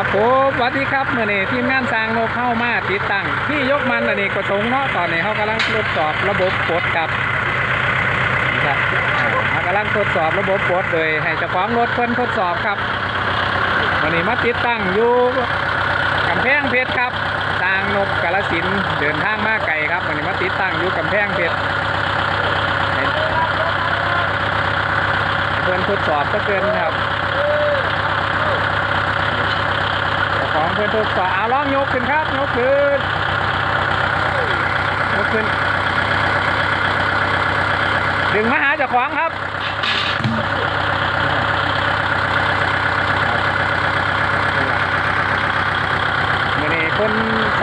ครับผมสวัสดีครับเมื่อนี้ทีมงานสร้างโลกเข้ามาติดตั้งที่ยกมันอันนี้กระสงเนาะตอนนี้เขากำลังทดสอบระบบปลดครับครับเขากำลังทดสอบระบบปลดโดยให้เจ้าของรถเพิ่นทดสอบครับวันนี้มาติดตั้งอยู่กำแพงเพชรครับสร้างนกกาลสินเดินทางมาไกลครับวันนี้มาติดตั้งอยู่กำแพงเพชรเพิ่นทดสอบก็เกินครับ เจ้า ของเพื่อนทดสอบเอาล่องยกขึ้นครับยกขึ้นยกขึ้น ดึงมาหาจ้าของครับมื่อนี้คน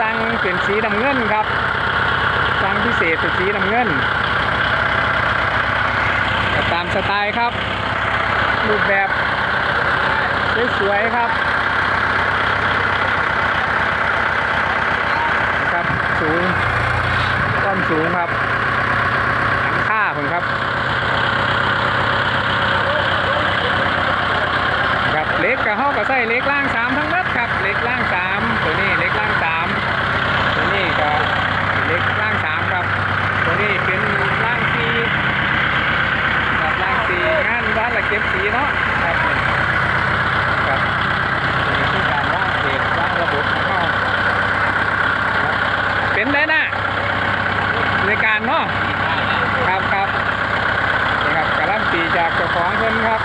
สั่งเป็นสีน้ำเงินครับสั่งพิเศษเป็นสีน้ำเงิน ตามสไตล์ครับ รูปแบบสวยๆครับสูงต้น สูงครับหลังค่าผมครับ ครับเล็กกับห้อกับไส้เล็กล่างสามทั้งนัดครับ เล็กล่างสามตัวนี้เล็กล่างสามตัวนี้ก็เล็กล่างสามครับ ตัวนี้เป็นล่างสี่ครับล่างสี่งานบ้านละเก็บสีเนาะครับครับการว่างเศษว่างระบบเขาเป็นได้นะ ในการเนาะครับครับนี่ครับการันตีจากเจ้าของเพิ่นครับ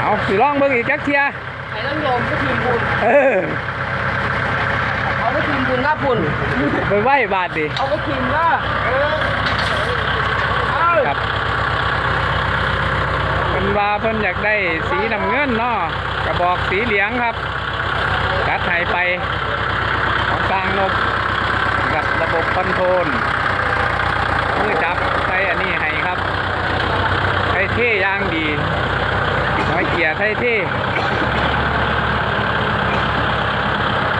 เอาสิลองเบิ่งอีกจักเทียไอ้ต้องโยมก็ทีมบุญเออเอาก็ทีมบุญหน้าบุญไปไหว้บาทดิเอาก็ทีมว่าเออเอาครับเพิ่นว่าเพิ่นอยากได้สีน้ำเงินเนาะกระบอกสีเหลืองครับ จัดให้ไปของกลางนกกับระบบคอนโทรลมือจับใส่อันนี้ให้ครับใช้เท่ยางดีน้อยเกียร์ใช้เท่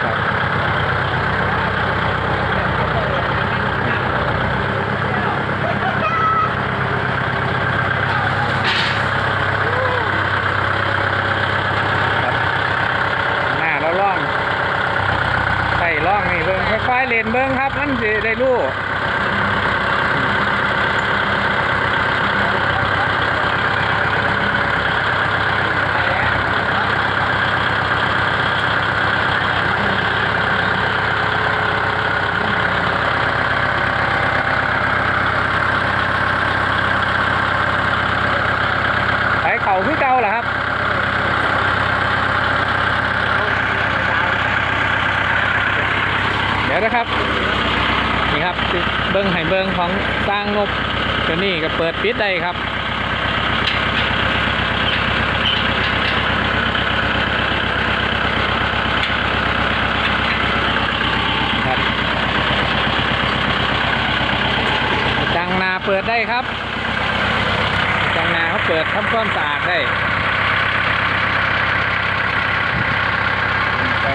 ครับหน้าเราล่องใส่ล่องนี่เบิ้ง คอยเลนเบิ้งครับนั่นสิได้รู้เข่าคือเก่าเหรอครับ วนะครับ นี่ครับเบิ้งให้เบิ้งของสร้างนกตัวนี้ก็เปิดปิดได้ครับครับจังนาเปิดได้ครับ จังนาเขาเปิดทำความสะอาดได้ไป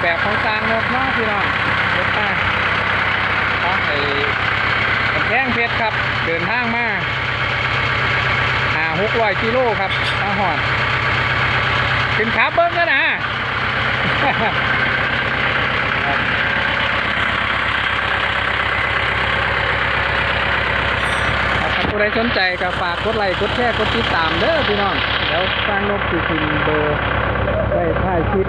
เป็นรูปแบบของสร้างนกเนาะพี่น้องรถมาของไอ้กำแพงเพชรครับ เดินทางมาหาหกร้อยกิโลครับมาหอดขึ้นขาเบิ้งกันนะครับถ้าผู้ใดสนใจก็ฝากกดไลค์กดแชร์กดติดตามเด้อพี่น้อง แล้วสร้างนกคือพิมเบอร์ได้ถ่ายคลิป